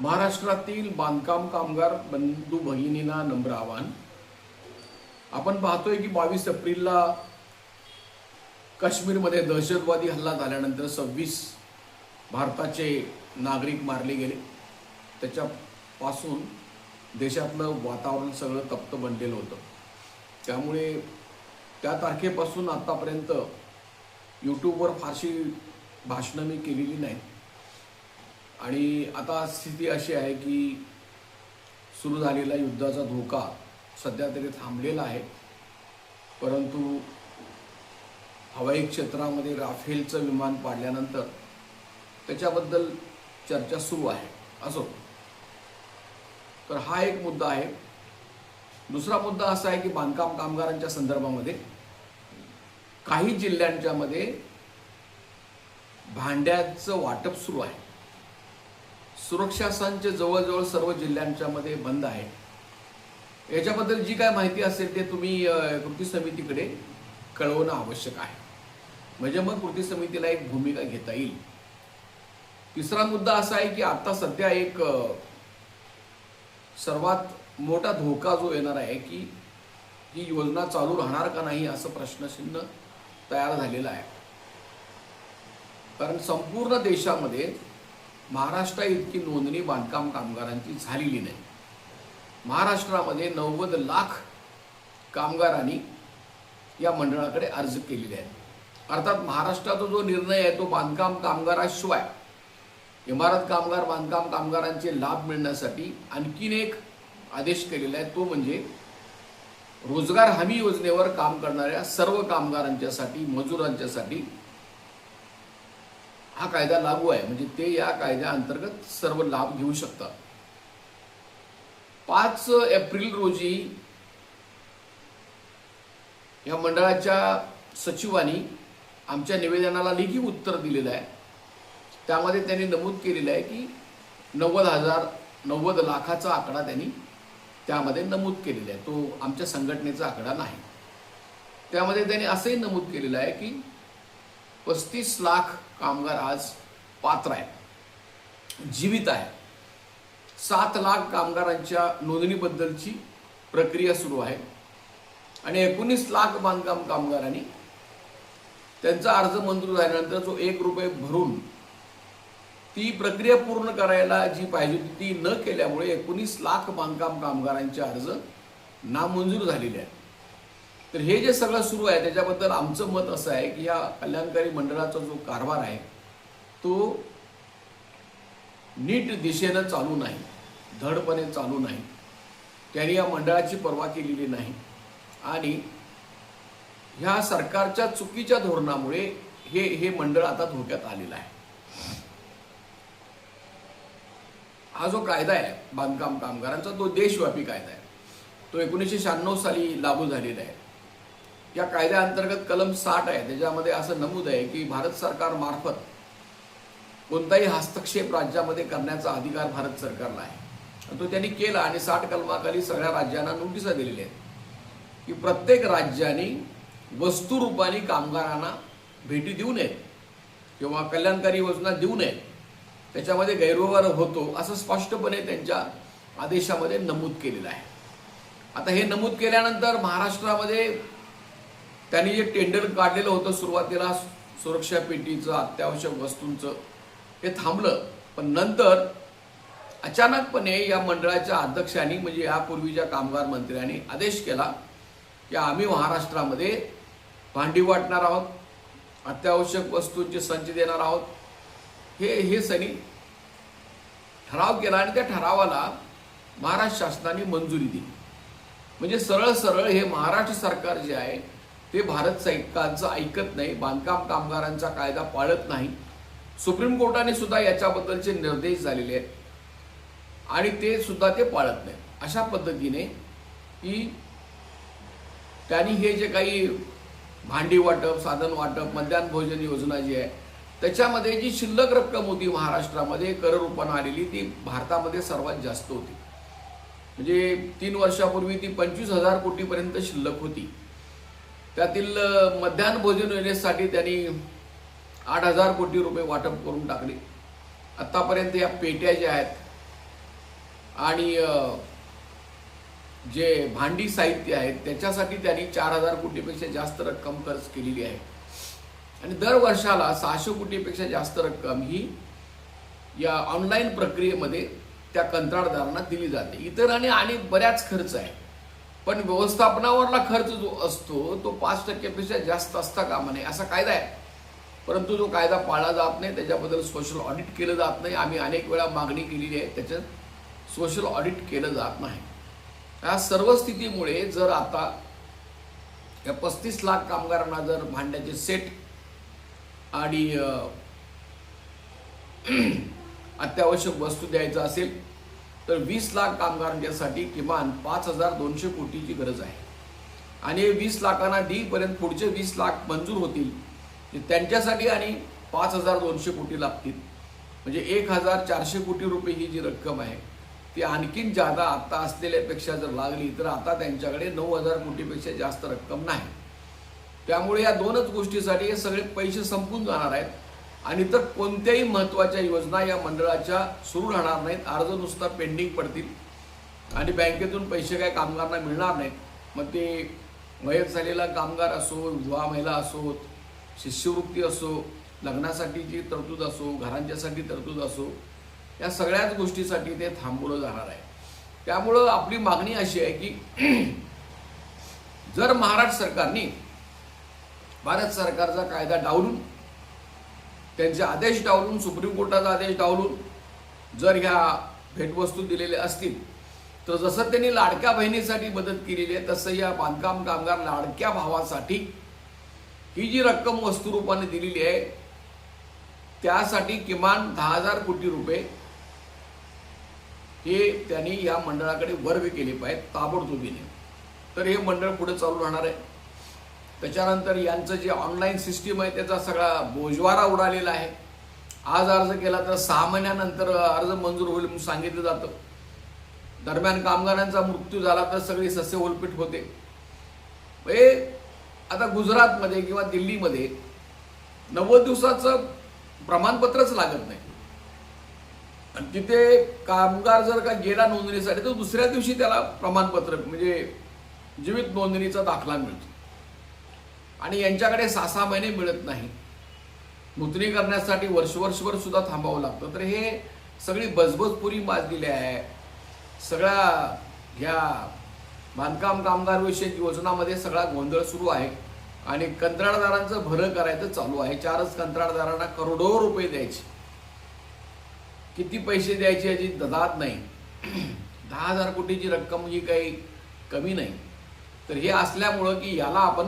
महाराष्ट्रातील बांधकाम कामगार बंधू भगिनींना नम्र आव्हान. आपण पाहतोय की बावीस एप्रिलला काश्मीरमध्ये दहशतवादी हल्ला झाल्यानंतर सव्वीस भारताचे नागरिक मारले गेले. त्याच्यापासून देशातलं वातावरण सगळं तप्त बनलेलं होतं. त्यामुळे त्या तारखेपासून आत्तापर्यंत यूट्यूबवर फारशी भाषणं मी केलेली नाहीत. आणि आता स्थिती अशी आहे की सुरू झालेला युद्धाचा धोका सध्या तरी थांबलेला आहे. परंतु हवाई क्षेत्रामध्ये राफेलचं विमान पाडल्यानंतर त्याच्याबद्दल चर्चा सुरू आहे असो. तर हा एक मुद्दा आहे. दुसरा मुद्दा असा आहे की बांधकाम कामगारांच्या संदर्भामध्ये काही जिल्ह्यांच्यामध्ये भांड्याचं वाटप सुरू आहे. सुरक्षा संच जवळजवळ सर्व जिल्ह्यांच्या मध्ये बंद आहे. याच्याबद्दल जी काय माहिती असेल ते तुम्ही कृती समितीकडे कळवणं आवश्यक आहे. म्हणजे मग कृती समितीला एक भूमिका घेता येईल. तिसरा मुद्दा असा आहे की आता सध्या एक सर्वात मोठा धोका जो येणार आहे की ही योजना चालू राहणार का नाही असं प्रश्नचिन्ह तयार झालेलं आहे. कारण संपूर्ण देशामध्ये महाराष्ट्रा इतकी नोंदणी बांधकाम कामगारांची झालेली नाही. महाराष्ट्रामध्ये नव्वद लाख कामगारांनी या मंडळाकडे अर्ज केलेले आहेत. अर्थात महाराष्ट्राचा जो निर्णय आहे तो बांधकाम कामगाराशिवाय इमारत कामगार बांधकाम कामगारांचे लाभ मिळण्यासाठी आणखीन एक आदेश केलेला आहे तो म्हणजे रोजगार हमी योजनेवर काम करणाऱ्या सर्व कामगारांच्यासाठी मजुरांच्यासाठी हा कायदा लागू आहे. म्हणजे ते या कायद्याअंतर्गत सर्व लाभ घेऊ शकतात. पाच एप्रिल रोजी या मंडळाच्या सचिवांनी आमच्या निवेदनाला लेखी उत्तर दिलेलं आहे. त्यामध्ये त्यांनी नमूद केलेलं आहे की नव्वद हजार नव्वद लाखाचा आकडा त्यांनी त्यामध्ये नमूद केलेला आहे. तो आमच्या संघटनेचा आकडा नाही. त्यामध्ये त्यांनी असंही नमूद केलेलं आहे की पस्तीस लाख कामगार आज पात्र आहेत. जीवित आहे सात लाख कामगारांच्या नोंदणीबद्दलची प्रक्रिया सुरू आहे. आणि एकोणीस लाख बांधकाम कामगारांनी त्यांचा अर्ज मंजूर झाल्यानंतर जो एक रुपये भरून ती प्रक्रिया पूर्ण करायला जी पाहिजे होती ती न केल्यामुळे एकोणीस लाख बांधकाम कामगारांचे अर्ज नामंजूर झालेले आहेत. तर हे जे सगळं सुरू आहे त्याच्याबद्दल आमचं मत असं आहे की या कल्याणकारी मंडळाचा जो कारभार आहे तो नीट दिशेनं चालू नाही धडपणे चालू नाही. त्यांनी या मंडळाची पर्वा केलेली नाही. आणि ह्या सरकारच्या चुकीच्या धोरणामुळे हे हे मंडळ आता धोक्यात आलेलं आहे. हा जो कायदा आहे बांधकाम कामगारांचा तो देशव्यापी कायदा आहे. तो एकोणीसशे शहाण्णव साली लागू झालेला आहे. या कायद्याअंतर्गत कलम साठ आहे. त्याच्यामध्ये असं नमूद आहे की भारत सरकारमार्फत कोणताही हस्तक्षेप राज्यामध्ये करण्याचा अधिकार भारत सरकारला आहे. तो त्यांनी केला आणि साठ कलमाखाली सगळ्या राज्यांना नोटिसा दिलेल्या आहेत की प्रत्येक राज्याने वस्तुरूपाने कामगारांना भेटी देऊ नयेत किंवा कल्याणकारी योजना देऊ नयेत. त्याच्यामध्ये गैरव्यवहार होतो असं स्पष्टपणे त्यांच्या आदेशामध्ये नमूद केलेलं आहे. आता हे नमूद केल्यानंतर महाराष्ट्रामध्ये त्यांनी जे टेंडर काढलेलं होतं सुरुवातीला सुरक्षा पेटीचं अत्यावश्यक वस्तूंचं हे थांबलं. पण नंतर अचानकपणे या मंडळाच्या अध्यक्षांनी म्हणजे यापूर्वीच्या कामगार मंत्र्यांनी आदेश केला की आम्ही महाराष्ट्रामध्ये भांडी वाटणार आहोत अत्यावश्यक वस्तूंचे संच देणार आहोत. हे हे सनी ठराव केला आणि त्या ठरावाला महाराष्ट्र शासनाने मंजुरी दिली. म्हणजे सरळ सरळ हे महाराष्ट्र सरकार जे आहे ते भारत सैनिकांचं ऐकत नाही बांधकाम कामगारांचा कायदा पाळत नाही. सुप्रीम कोर्टाने सुद्धा याच्याबद्दलचे निर्देश झालेले आहेत. आणि ते सुद्धा ते पाळत नाही अशा पद्धतीने की त्यांनी हे जे काही भांडी वाटप साधन वाटप मध्यान्ह भोजन योजना जी आहे त्याच्यामध्ये जी शिल्लक रक्कम होती महाराष्ट्रामध्ये कररूपानं आलेली ती भारतामध्ये सर्वात जास्त होती. म्हणजे तीन वर्षापूर्वी ती पंचवीस हजार कोटीपर्यंत शिल्लक होती. त्यातील मध्यान्ह भोजन योजनेसाठी त्यांनी आठ हजार कोटी रुपये वाटप करून टाकले. आत्तापर्यंत या पेट्या ज्या आहेत आणि जे भांडी साहित्य आहे त्याच्यासाठी त्यांनी चार हजार कोटीपेक्षा जास्त रक्कम खर्च केलेली आहे. आणि दर वर्षाला सहाशे कोटीपेक्षा जास्त रक्कम ही या ऑनलाईन प्रक्रियेमध्ये त्या कंत्राटदारांना दिली जाते. इतर आणि आणि बऱ्याच खर्च आहे पण व्यवस्थापनावरला खर्च जो असतो तो पाच टक्क्यापेक्षा जास्त असता कामा नये असा कायदा आहे. परंतु जो कायदा पाळला जात नाही त्याच्याबद्दल सोशल ऑडिट केलं जात नाही. आम्ही अनेक वेळा मागणी केलेली आहे त्याच्यात सोशल ऑडिट केलं जात नाही. या सर्व स्थितीमुळे जर आता या पस्तीस लाख कामगारांना जर भांड्याचे सेट आणि अत्यावश्यक वस्तू द्यायचं असेल तर वीस लाख कामगारांच्यासाठी किमान पाच हजार दोनशे कोटीची गरज आहे. आणि हे वीस लाखांना डीपर्यंत पुढचे वीस लाख मंजूर होतील त्यांच्यासाठी आणि पाच हजार दोनशे कोटी लागतील. म्हणजे एक हजार चारशे कोटी रुपये ही जी रक्कम आहे ती आणखीन जादा आत्ता असलेल्यापेक्षा जर लागली तर आता त्यांच्याकडे नऊ हजार कोटीपेक्षा जास्त रक्कम नाही. त्यामुळे या दोनच गोष्टीसाठी हे सगळे पैसे संपून जाणार आहेत. आणि तर कोणत्याही महत्त्वाच्या योजना या मंडळाच्या सुरू राहणार नाहीत. अर्ज नुसता पेंडिंग पडतील. आणि बँकेतून पैसे काय कामगारांना मिळणार नाहीत. मग ते मयत झालेला कामगार असो युवा महिला असो शिष्यवृत्ती असो लग्नासाठीची तरतूद असो घरांच्यासाठी तरतूद असो या सगळ्याच गोष्टीसाठी ते थांबवलं जाणार आहे. त्यामुळं आपली मागणी अशी आहे की जर महाराष्ट्र सरकारने भारत सरकारचा कायदा डावलून त्यांचे आदेश डावलून सुप्रीम कोर्टाचा आदेश डावलून जर ह्या भेटवस्तू दिलेल्या असतील तर जसं त्यांनी लाडक्या बहिणीसाठी मदत केलेली आहे तसं या बांधकाम कामगार लाडक्या भावासाठी ही जी रक्कम वस्तुरूपाने दिलेली आहे त्यासाठी किमान दहा हजार कोटी रुपये हे त्यांनी या मंडळाकडे वर्ग केले पाहिजे ताबडतोबीने तर हे मंडळ पुढे चालू राहणार आहे. त्याच्यानंतर यांचं जे ऑनलाईन सिस्टीम आहे त्याचा सगळा बोजवारा उडालेला आहे. आज अर्ज केला तर सहा महिन्यानंतर अर्ज मंजूर होईल म्हणून सांगितलं जातं. दरम्यान कामगारांचा मृत्यू झाला तर सगळी सस्य ओलपीट होते. हे आता गुजरातमध्ये किंवा दिल्लीमध्ये नव्वद दिवसाचं प्रमाणपत्रच लागत नाही. आणि तिथे कामगार जर का गेला नोंदणीसाठी तर दुसऱ्या दिवशी त्याला प्रमाणपत्र म्हणजे जीवित नोंदणीचा दाखला मिळतो. आणि यांच्याकडे सहा सहा महिने मिळत नाही. नोंदणी करण्यासाठी वर्ष वर्षभर सुद्धा थांबावं लागतं. तर हे सगळी बजबजपुरी माजलेली आहे. सगळ्या ह्या बांधकाम कामगार विषयक योजनामध्ये सगळा गोंधळ सुरू आहे. आणि कंत्राटदारांचं भरं करायचं चालू आहे. चारच कंत्राटदारांना करोडो रुपये द्यायचे. किती पैसे द्यायचे याची ददात नाही. दहा हजार कोटीची रक्कम ही काही कमी नाही. तर हे असल्यामुळं की याला आपण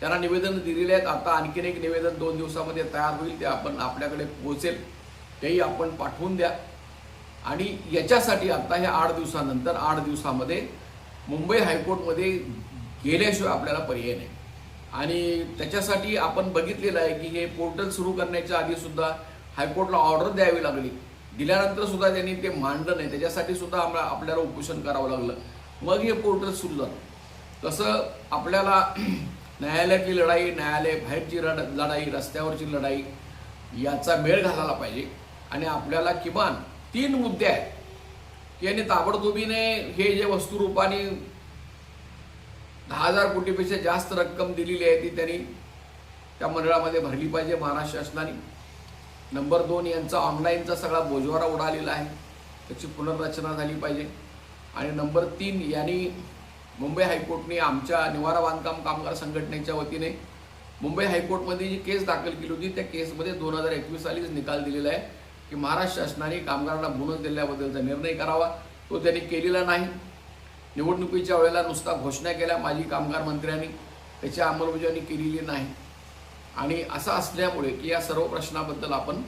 त्यांना निवेदन दिलेले आहेत. आता आणखीन एक निवेदन दोन दिवसामध्ये तयार होईल ते आपण आपल्याकडे पोहोचेल. तेही आपण पाठवून द्या. आणि याच्यासाठी आता हे आठ दिवसानंतर आठ दिवसामध्ये मुंबई हायकोर्टमध्ये गेल्याशिवाय आपल्याला पर्याय नाही. आणि त्याच्यासाठी आपण बघितलेलं आहे की हे पोर्टल सुरू करण्याच्या आधी सुद्धा हायकोर्टला ऑर्डर द्यावी लागली. दिल्यानंतर सुद्धा त्यांनी ते मांडलं नाही. त्याच्यासाठी सुद्धा आम्हाला आपल्याला उपोषण करावं लागलं. मग हे पोर्टल सुरू झालं. तसं आपल्याला न्यायालयातली लढाई न्यायालय बाहेरची लड लढाई रस्त्यावरची लढाई याचा मेळ घालायला पाहिजे. आणि आपल्याला किमान तीन मुद्दे आहेत. की यांनी ताबडतोबीने हे जे वस्तुरूपाने दहा हजार कोटीपेक्षा जास्त रक्कम दिलेली आहे ती त्यांनी त्या मंडळामध्ये भरली पाहिजे महाराष्ट्र शासनाने. नंबर दोन यांचा ऑनलाईनचा सगळा बोजवारा उडालेला आहे. त्याची पुनर्रचना झाली पाहिजे. आणि नंबर तीन यांनी मुंबई हायकोर्टने आमच्या निवारा बांधकाम कामगार संघटनेच्या वतीने मुंबई हायकोर्टमध्ये जी केस दाखल केली होती त्या केसमध्ये दोन हजार एकवीस सालीच निकाल दिलेला आहे की महाराष्ट्र शासनाने कामगारांना बोनस दिल्याबद्दलचा निर्णय करावा. तो त्यांनी केलेला नाही. निवडणुकीच्या वेळेला नुसता घोषणा केल्या माजी कामगार मंत्र्यांनी. त्याची अंमलबजावणी केलेली नाही. आणि असं असल्यामुळे की या सर्व प्रश्नाबद्दल आपण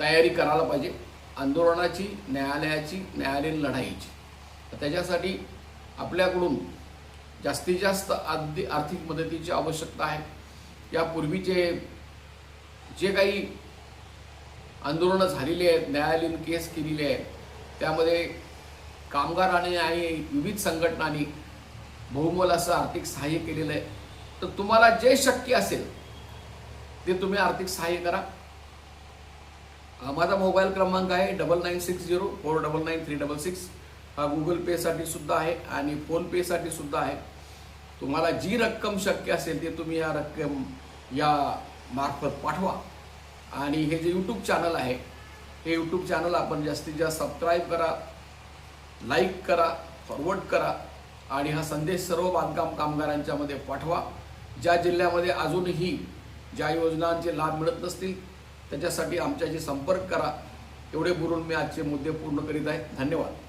तयारी करायला पाहिजे. आंदोलनाची न्यायालयाची न्यायालयीन लढाईची. त्याच्यासाठी आपल्याकडून जास्तीत जास्त आदि आर्थिक मदतीची आवश्यकता आहे. यापूर्वीचे जे काही आंदोलनं झालेली आहेत न्यायालयीन केस केलेली आहे त्यामध्ये कामगारांनी आणि विविध संघटनांनी बहुमोल असं आर्थिक सहाय्य केलेलं आहे. तर तुम्हाला जे शक्य असेल ते तुम्ही आर्थिक सहाय्य करा. माझा मोबाईल क्रमांक आहे double nine six zero four double nine three double six. हा गुगल पेसाठी सुद्धा आहे आणि फोनपेसाठी सुद्धा आहे. तुम्हाला जी रक्कम शक्य असेल ती तुम्ही या रक्कम या मार्फत पाठवा. आणि हे जे यूट्यूब चॅनल आहे हे यूट्यूब चॅनल आपण जास्तीत जास्त सबस्क्राईब करा लाईक करा फॉरवर्ड करा आणि हा संदेश सर्व बांधकाम कामगारांच्यामध्ये पाठवा. ज्या जिल्ह्यामध्ये अजूनही ज्या योजनांचे लाभ मिळत नसतील त्याच्यासाठी आमच्याशी संपर्क करा. एवढे बोलून मी आजचे मुद्दे पूर्ण करीत आहे. धन्यवाद.